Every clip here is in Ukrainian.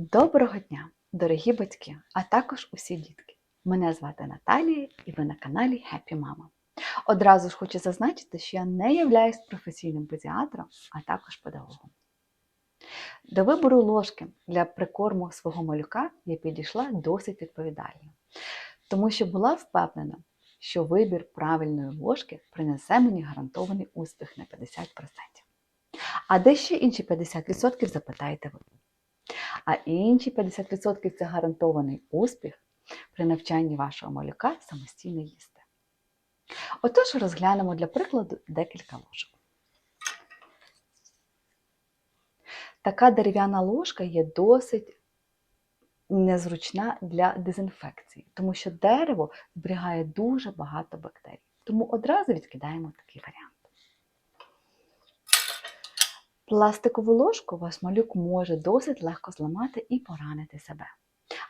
Доброго дня, дорогі батьки, а також усі дітки. Мене звати Наталія і ви на каналі Happy Mama. Одразу ж хочу зазначити, що я не являюсь професійним педіатром, а також педагогом. До вибору ложки для прикорму свого малюка я підійшла досить відповідально, тому що була впевнена, що вибір правильної ложки принесе мені гарантований успіх на 50%. А де ще інші 50% запитаєте ви? А інші 50% це гарантований успіх при навчанні вашого малюка самостійно їсти. Отож, розглянемо для прикладу декілька ложок. Така дерев'яна ложка є досить незручна для дезінфекції, тому що дерево зберігає дуже багато бактерій. Тому одразу відкидаємо такий варіант. Пластикову ложку ваш малюк може досить легко зламати і поранити себе.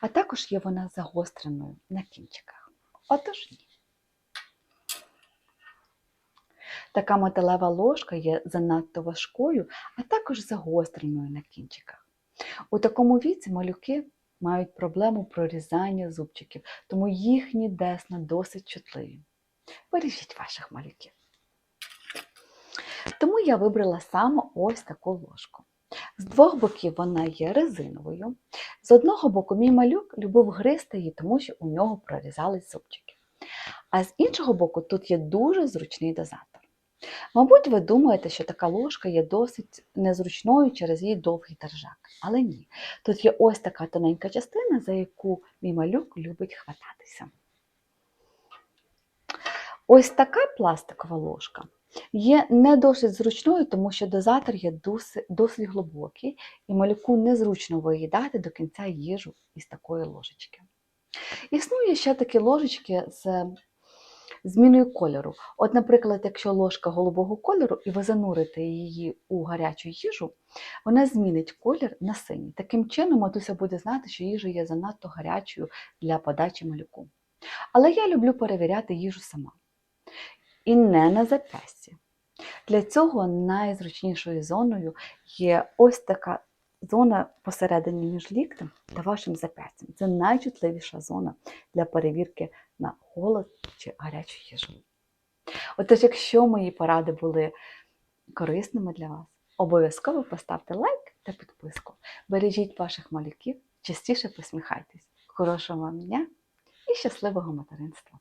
А також є вона загостреною на кінчиках. Отож ні. Така металева ложка є занадто важкою, а також загостреною на кінчиках. У такому віці малюки мають проблему прорізання зубчиків, тому їхні десна досить чутливі. Бережіть ваших малюків. Тому я вибрала саме ось таку ложку. З двох боків вона є резиновою. З одного боку, мій малюк любив гризти її, тому що у нього прорізались зубчики. А з іншого боку, тут є дуже зручний дозатор. Мабуть, ви думаєте, що така ложка є досить незручною через її довгий держак. Але ні. Тут є ось така тоненька частина, за яку мій малюк любить хвататися. Ось така пластикова ложка є не досить зручною, тому що дозатор є досить, досить глибокий, і малюку незручно виїдати до кінця їжу із такої ложечки. Існує ще такі ложечки з зміною кольору. От, наприклад, якщо ложка голубого кольору і ви занурите її у гарячу їжу, вона змінить колір на синій. Таким чином, матуся буде знати, що їжа є занадто гарячою для подачі малюку. Але я люблю перевіряти їжу сама. І не на запясті. Для цього найзручнішою зоною є ось така зона посередині між ліктем та вашим запястям. Це найчутливіша зона для перевірки на холод чи гарячу їжу. Отож, якщо мої поради були корисними для вас, обов'язково поставте лайк та підписку. Бережіть ваших малюків, частіше посміхайтесь. Хорошого вам дня і щасливого материнства!